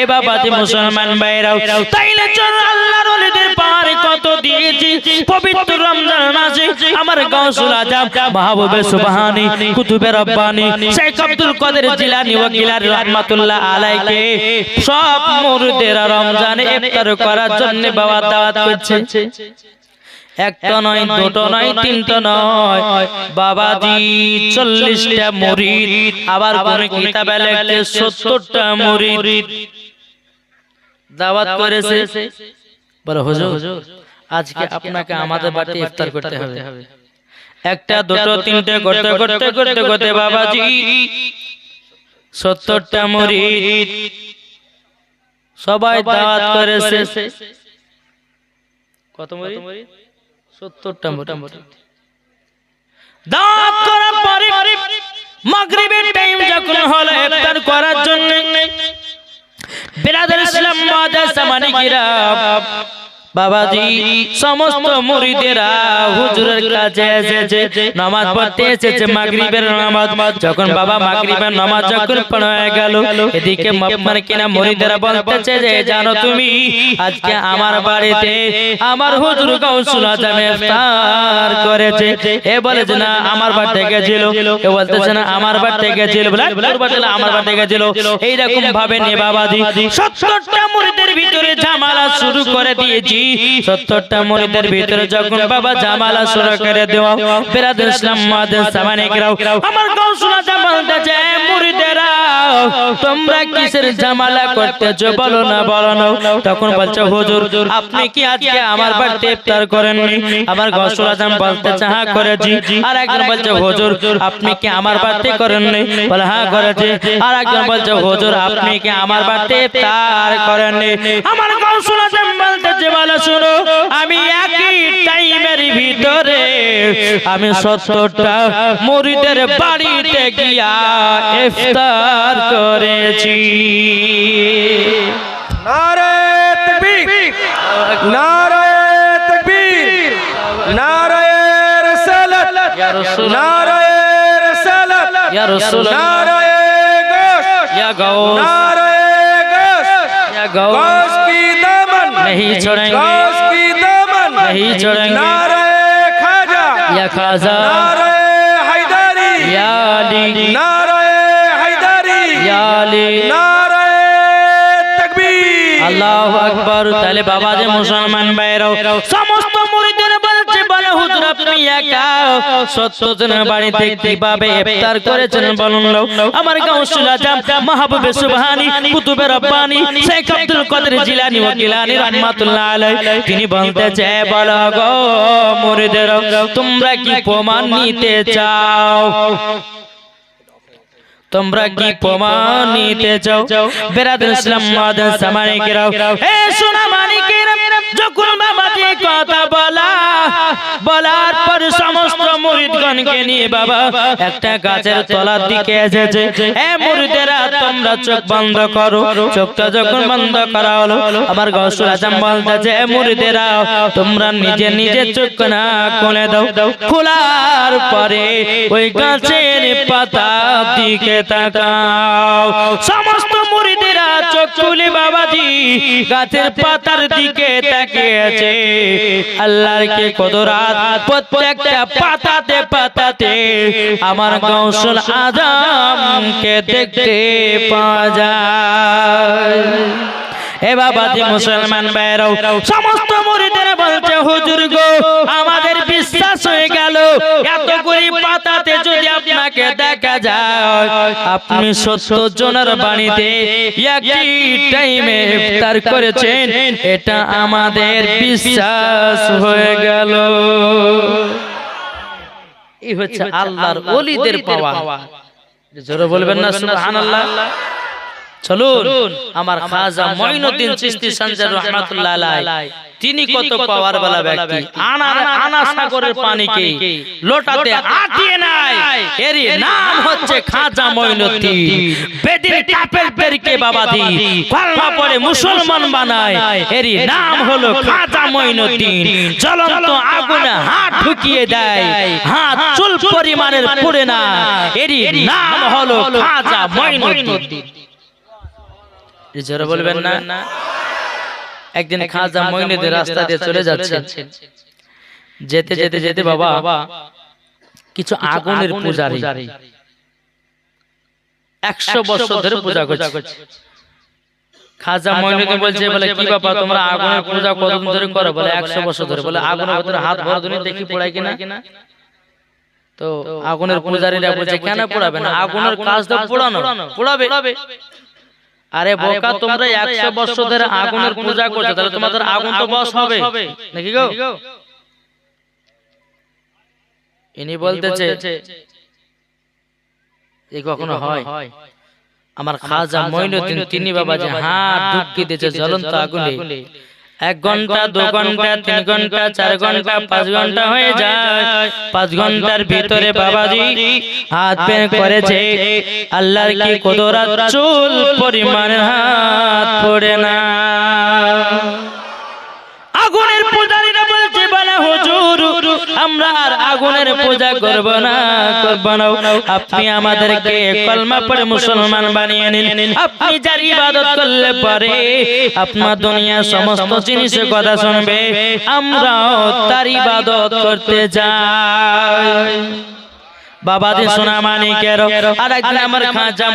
এ বাবাতে মুসলমান ভাইরাও তাইলে চল আল্লাহর ওলিদের পার কত দিয়েছি? পবিত্র রমজান মাসে আমার গাউসুল আজম মাহবুবে সুবহানি কুতুবে রব্বানি। শেখ আব্দুল কাদের জিলানী রহমাতুল্লাহ আলাইকে সব মুরিদেরা রমজানে ইফতার করার জন্য বাবা দাওয়াত করছে। একটা নয়, দুটো নয়, তিনটা নয়। বাবাজি, চল্লিশটা মুরিদ, আবার সত্তরটা মুরিদ। দাওয়াত করেছে। বলো, হুজুর, আজকে আপনাকে আমাদের বাড়িতে ইফতার করতে হবে। একটা, দুটো, তিনটে, করতে করতে করতে করতে বাবাজি, সত্তরটা মুরিদ। সবাই দাওয়াত করেছে। কত মুরিদ? সত্তরটা মোটামুটি দাওয়াত করার পরে মাগরিবের করার জন্য বিরাদার ইসলাম বাবাজি সমস্ত মুরিদেরা হুজুরের কাছে এসেছে। নামাজ পড়তে এসেছে মাগরিবের নামাজ। যখন বাবা মাগরিবের নামাজ যখন পড়া গেল এদিকে আপনার কিনা মুরিদেরা বলতেছে যে জানো তুমি আজকে আমার বাড়িতে আমার হুজুর গাউসুল আজম ইফতার করেছে। এ বলেছে না আমার বাড়ি থেকে ছিল এ বলতেছে না আমার বাড়ি থেকে ছিল বলে তোর বাড়ি না আমার বাড়ি থেকে ছিল এই রকম ভাবে নে বাবাজি সত্তরটা মুরিদের ভিতরে ঝামেলা শুরু করে দিয়েছি সত্তরটা মরিদের ভিতরে যখন বাবা জামালা সুরা করে দেওয়া বেরাদ ইসলাম মাদের সামানে আমার গাও শোনা জামালটা যে মুরিদেরা তোমরা কিসের ঝামেলা করতেছো? বলো না বলো না। তখন বলছে, হুজুর, আপনি কি আজকে আমার বাড়িতে ইফতার করেননি? আমার গাউসুল আজম বলতেছে হ্যাঁ করেছি। আর একজন বলছে, হুজুর, আপনি কি আমার বাড়িতে করেননি? বলে হ্যাঁ করেছি। আর একজন বলছে, হুজুর, আপনি কি আমার বাড়িতে ইফতার করেননি? আমার গাউসুল আজম বলতেছে, বলে, শুনো, আমি একই টাইমের ভিতরে আমি সত্তরটা মুরিদের বাড়িতে গিয়া ইফতার করেছি নারে তকবীর নারে তকবীর নারে রিসালাত ইয়া রাসূল নারে রিসালাত ইয়া রাসূল নারে গোশ ইয়া গাউস नारे गोश ইয়া গাউস गोश की दामन नहीं छोड़ेंगे गोश की दामन नहीं छोड़ेंगे नारे खाजा या खाजा नारे हैदरी या अली नारे हैदरी या अली नारे तकबीर আল্লাহ আকবার তাহলে বাবা যে মুসলমান ভাইরাও সমস্ত মুরিদের বলছে বলে হুজুর একা সত্য জনের বাড়িতে কীভাবে ইফতার করেছেন বলুন আমার গাউসুল আজম, মাহবুবে সুবহানি, কুতুবে রব্বানি, শেখ আব্দুল কাদের জিলানী ও গিলানী রাহমাতুল্লাহ আলাইহি, তিনি বলতেছে, বলো গো মুরিদের, তোমরা কি প্রমাণ নিতে চাও? তোমরা কি প্রমাণ নিতে চাও? বেরাদুল ইসলাম মাদান সামানিকেরাও এ সোনা মানিকেরা যখন বাবাজি কথা বলা? বলার পর সমস্ত মুরিদগণকে নিয়ে বাবা, একটা গাছের তলার দিকে এসেছে। এ মুরিদেরা, তোমরা চোখ বন্ধ করো। চোখটা যখন বন্ধ করা হলো, আমার গসুল আজম বলতেছে, এ মুরিদেরা, তোমরা নিজে নিজে চোখ না খুলে দাও। খোলার পরে ওই গাছের পাতা দিকে তাকাও। সমস্ত মুরিদেরা চোখ খুলে বাবাজি, গাছের পাতার দিকে তাকিয়েছে। আল্লাহর কে কদরাত প্রত্যেকটা পাতাতে পাতাতে আমার গৌসল আজমকে দেখতে পাওয়া যায়। এ বাবাজি মুসলমান ভাইরাও সমস্ত মুরিদের বলছে, হুজুর গো, আমাদের বিশ্বাস হয়ে গেল এত করে পাতাতে যদি আপনাকে দেখা যায়, আপনি সত্তর জনের বাড়িতে একই টাইমে ইফতার করেছেন এটা আমাদের বিশ্বাস হয়ে গেল। এই হচ্ছে আল্লাহর ওলিদের পাওয়া। জোরে বলবেন না সুবহানাল্লাহ। চলুন আমার খাজা মঈনুদ্দিন চিশতি সানজার রহমাতুল্লাহ আলাইহি। তিনি কত পাওয়ার वाला ব্যক্তি। আনা আনা সাগরের পানিকে লোটাতে আটিয়ে নাই। এর নাম হচ্ছে খাজা মঈনুদ্দিন। বেদিন কাফেরদেরকে বাবাদি। কলমা পড়ে মুসলমান বানায়। এর নাম হলো খাজা মঈনুদ্দিন। জ্বলন্ত আগুনে হাত ঢুকিয়ে দেয়। হাত চুল পরিমাণের পুড়ে না। এর নাম হলো খাজা মঈনুদ্দিন। জোরে বলবেন না? একদিন খাজা মইনুদ্দিন রাস্তা দিয়ে চলে যাচ্ছে। যেতে যেতে যেতে বাবা কিছু আগুনের পূজারি। একশো বছর ধরে পূজা করছে। খাজা মইনুদ্দিন বলছে বলে কি বাবা তোমরা আগুনের পূজা কতদিন ধরে করো বলে? একশো বছর ধরে বলে আগুনের ভিতরে হাত ভরা দিনে দেখি পড়ায় কিনা? তো আগুনের পূজারীরা বলছে কেন পড়াবে না? আগুনের কাজ তো পোড়ানো পোড়াবে। আরে বোকা তোমরা একশো বছর ধরে আগুনের পূজা করছ তাহলে তোমাদের আগুন তো বস হবে। নাকি গো। ইনি বলতেছে এ কখনো হয়? আমার খাজা মইনুদ্দিন তিনি বাবা যে হাত ঢুকি দিয়েছে জ্বলন্ত আগুনে। এক ঘণ্টা দু ঘণ্টা তিন ঘণ্টা চার ঘণ্টা পাঁচ ঘণ্টা হয়ে যায়। পাঁচ ঘণ্টার ভিতরে বাবাজি হাত পেয়ে করেছে। আল্লাহ কি কদরা চুল পরিমাণে হাত পড়ে না আগুনের পূজারীরা বলছে বলে হুজুর আমরা আর আগুনের পূজা করব না করব না। আপনি আমাদেরকে কলমা পড়ে মুসলমান বানিয়ে নিন। আপনি যার ইবাদত করলে পরে আপনার দুনিয়া সমস্ত জিনিসের কথা শুনবে। আমরাও তার ইবাদত করতে যাই। সোনা মানিকের আর একদিন আমার খাঁচা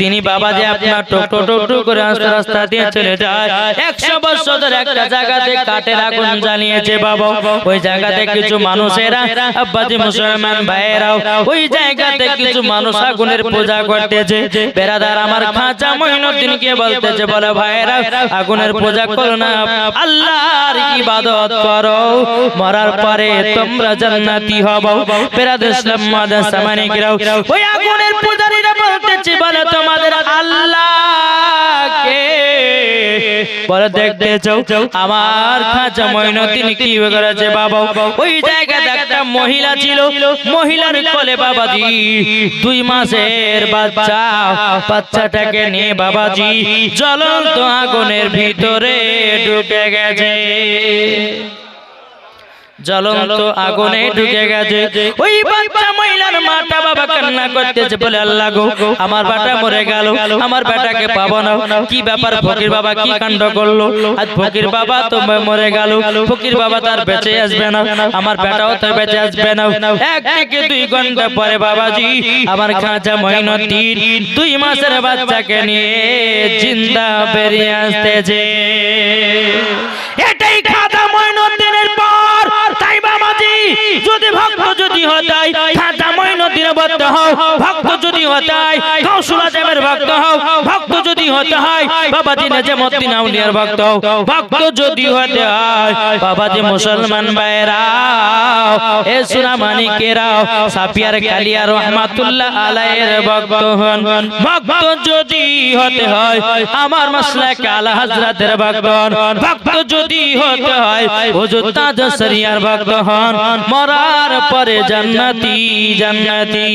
তিনি বাবাজি আপনার টোটো টোটো করে রাস্তা রাস্তা দিয়ে চলে যায়। একশো বছর ধরে একটা জায়গাতে কাঠের আগুন জ্বালিয়েছে বাবা ওই জায়গাতে কিছু মানুষেরা আব্বাজি মুসলমান ভাইয়েরাও ওই জায়গাতে কিছু মানুষ আগুনের পূজা করতেছে। বেরাদার আমার খাঁচা মইনুদ্দিনকে বলতেছে বলে ভাইয়েরা আগুনের পূজা করো না। আল্লাহর ইবাদত করো। মরার পরে তোমরা জান্নাতি হব বেরাদার ইসলাম মাদার সামানি গিরাও ওই বাবা? ওই জায়গাতে মহিলা ছিল, মহিলার কোলে বাবাজি। দুই মাসের বাচ্চা, বাচ্চাটাকে নিয়ে বাবাজি জ্বলন্ত আগুনের ভিতরে ঢুকে গেছে। জ্বলন্ত আগুনে ঢুকে গেছে। ওই বাচ্চা মহিলার মাটা বাবা কান্না করতেছে বলে আল্লাহ গো আমার বাটা মরে গেল আমার বেটাকে পাবো না। কি ব্যাপার ফকির বাবা কি কাণ্ড করল? আজ ফকির বাবা তো মরে গেল। ফকির বাবা তার বেঁচে আসবে না। আমার বেটাও তো বেঁচে আসবে না। এক থেকে দুই ঘণ্টা পরে বাবাজি আমার খাঁচা দুই মাসের বাচ্চাকে নিয়ে জিন্দা বেরিয়ে আসতেছে। এটাই মঈনুদ্দিনের পর যদি ভক্ত যদি হতাই খাজা মঈনুদ্দিনের ভক্ত হও। ভক্ত যদি হতাই গাউসুল আজমের ভক্ত হও। ভক্ত যদি হতে হয় বাবাজি নাজামউদ্দিন আউলিয়ার ভক্ত হও। ভক্ত যদি হতে হয় বাবাজি মুসলমান ভাইরাও এ সুনা মানিকেরাও সাপিয়ার কালিয়া রহমাতুল্লাহ আলাইহির ভক্ত হন। ভক্ত যদি হতে হয়, আমার মাসলাক আলা হযরতের ভক্ত হন। ভক্ত যদি হতে হয়, হুজুর তাজ শরিয়ার ভক্ত হন। মরার পরে জান্নাতি জান্নাতি।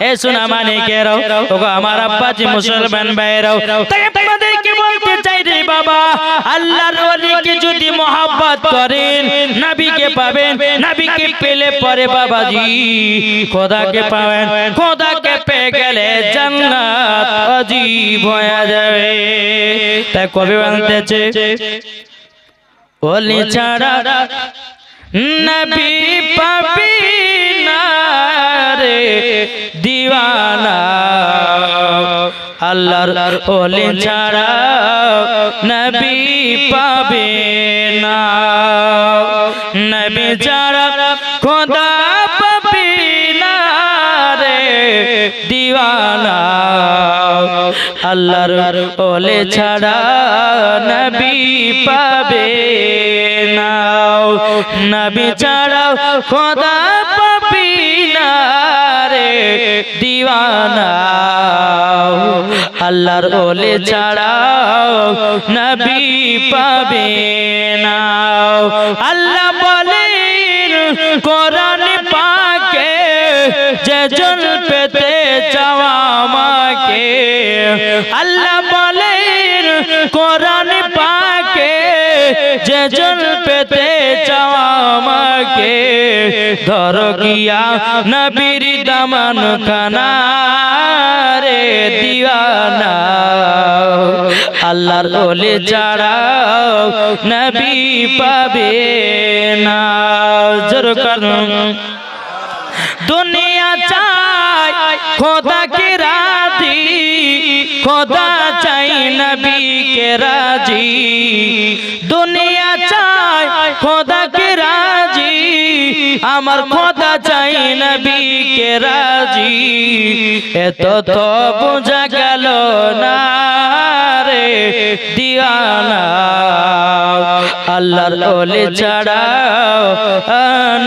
এ সোনা মানে কেরো ওগো আমার আব্বাজি মুসলমান ভাইরাও তাই আপনাদেরকে বলতে চাই রে বাবা আল্লাহর ওলিকে যদি মহব্বত করেন নবীকে পাবেন নবীকে পেলে পরে বাবাজি খোদাকে পাবেন খোদাকে পেয়ে গেলে জান্নাত অজীব হয়ে যাবে। তাই কবি বলতেছে ওলি ছাড়া নবী পাবি রে দিওয়ানা। আল্লাহর ওলি ছাড়া নবী পাবে না। নবী ছাড়া খোদা পাবি না রে দিওয়ানা। আল্লাহর ওলে ছাড়া নবী পাবে না। নবী ছাড়া খোদা দিওয়ানা, আল্লাহর ওলে ছাড়া নবী পাবে না। আল্লাহ বলেন, কোরআন পাকে যে জন পেতে চাওয়া আমাকে। আল্লাহ বলেন, কোরআন পাকে যে জন পেতে আমাকে ধর গিয়া নবীর দামান খানা রে দিওয়ানা। আল্লাহর ওলে ছাড়াও নবী পাবে না। জোর করুন দুনিয়া চাই খোদা কে রাজি, খোদা চাই নবী কে রাজি। দুনিয়া চাই খোদা কে রাজি। আমার খোদা চাই নবী কে রাজি। এত তো বোঝা গেল না রে, দিয়ানা। আল্লাহর ওলে ছাড়াও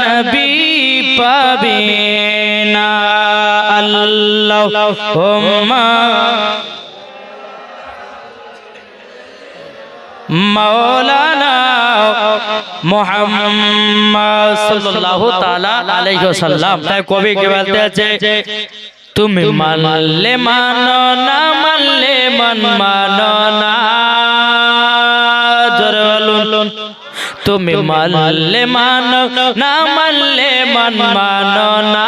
নবী পাবে না। আল্লাহ মৌলানা মোহাম্মদ সাল্লাল্লাহু তাআলা আলাইহি ওয়াসাল্লাম। তাই কবি কে বলতে আছে তুমি মানলে মানো না, মানলে মন মানো না। জোরে বলুন। তুমি মানলে মানো না, মানলে মন মানো না।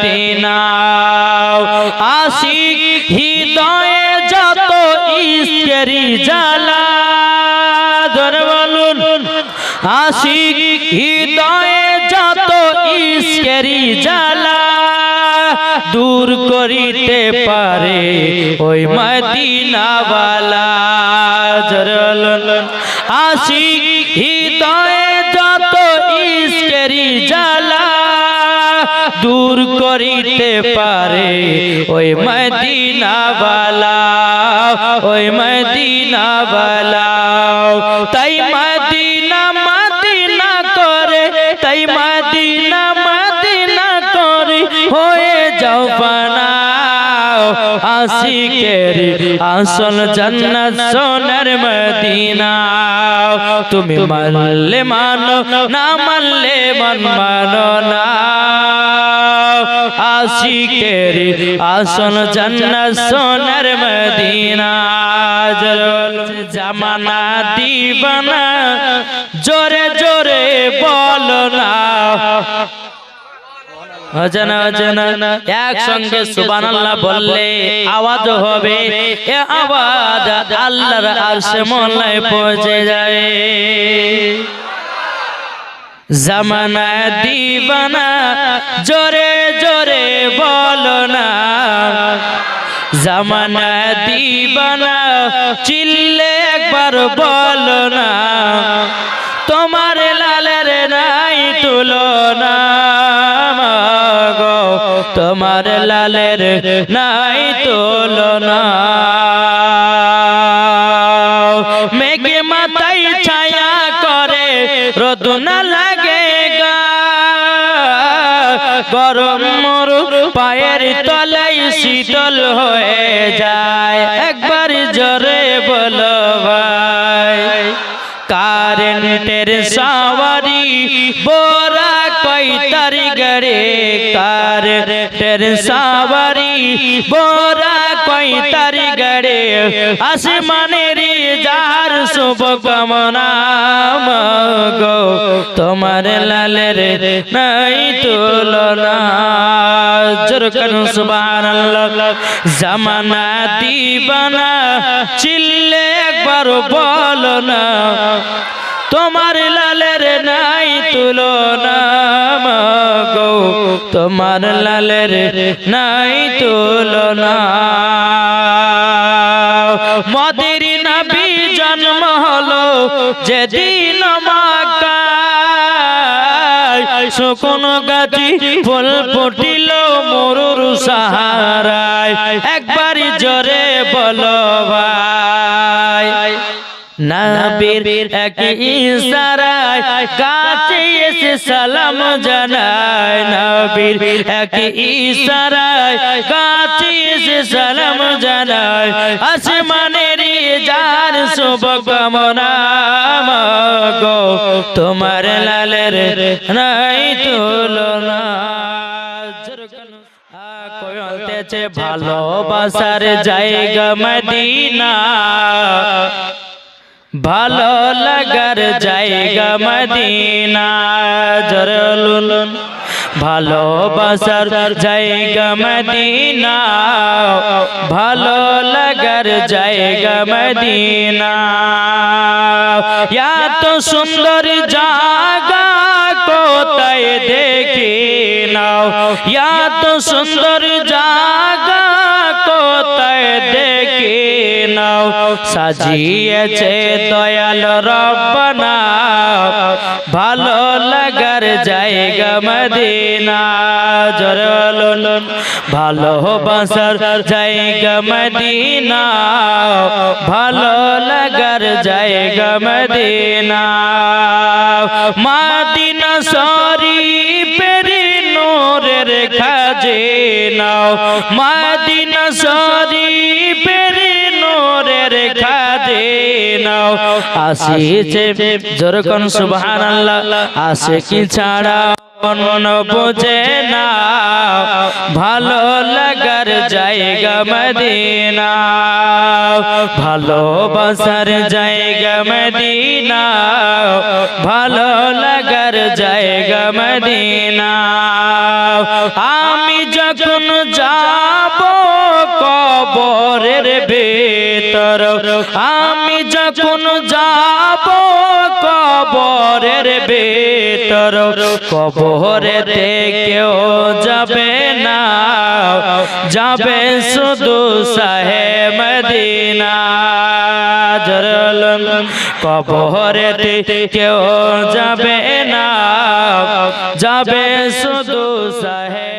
আশিক হৃদয়ে যত ইস্কেরি জ্বালা বলুন আশিক হৃদয়ে যত ইস্কেরি জ্বালা, দূর করিতে পারে ওই মদিনাওয়ালা আশিক হৃদয়ে যত ইস্কেরি জ্বালা দূর করিতে পারে। ওই মদিনাওয়ালা ওই মদিনাওয়ালা তাই মদিনা মদিনা করে, তাই মদিনা মদিনা করে হয়ে যাও আশিকের আসল জান্নাত সোনার মদিনা তুমি মানলে মানো, না মানলে মন মানো না। আশিকের আসল জান্নাত, সোনার মদিনা জামানা দিবানা, জোরে জোরে বলো না। অজানা বললে আওয়াজ হবে। যায়। জামানা, দিবানা, জোরে বলো না। জামানা দিবানা, চিল্লে একবার বলো না। তোমার লালের নাই তুলনা গো। তোমার লালের নাই তুলনা। কারেন্টের সাওয়ারি, বোরা কই তারি গড়ে কারেন্টের সাওয়ারি, বোরা কই তারি গড়ে আসমানের যার শুভ কামনা গো তোমার লালের নাই তুলনা। জোর করুন, সুবহানাল্লাহ। জামানা দিবানা, চিল্লে একবার বলো না। তোমার লালের নাই তুলনা গো তোমার লালের নাই তুলনা। মদের নবী জন্ম হলো যেদিন শুকন গাছি ফুল ফুটিল মরুর সাহারায়। একবার জোরে বলো ভাই। নবীর এক ইশারায় কাছে এসে সালাম জানায়। নবীর এক ইশারায় কাছে এসে সালাম জানায়। আসমানের যার শুভ কামনা গো তোমার লালের নাই তুলনা। ভালোবাসার জায়গা মদিনা। ভালো লাগার জায়গা মদিনা জরলুন ভালোবাসার জায়গা মদিনা, ভালো লাগার জায়গা মদিনা। এত সুন্দর জায়গা কোথায় দেখি নাও? এত সুন্দর জায়গা নাও, সাজিয়েছে দয়াল রব্বানা ভালো লাগার জায়গা মদিনা, জরলন। ভালোবাসার জায়গা মদিনা, ভালো লাগার জায়গা মদিনা। মাদিনা শরীফের খাজে নাও মাদিনা শরীফের খাজিনা আসিছে জোরকন, সুবহানাল্লাহ। আসে কি ছাড়া মন বোঝে না। ভালো লাগার জায়গা মদিনা। ভালোবাসার জায়গা মদিনা। ভালো লাগার জায়গা মদিনা। আমি যখন যাব কবরের ভেতর। আমি যখন যাব কবরের ভেতর কবরেতে কেউ যাবে না। যাবে শুধু সাহে মদিনা। জরলন কবরেতে কেউ যাবে না। যাবে শুধু সাহে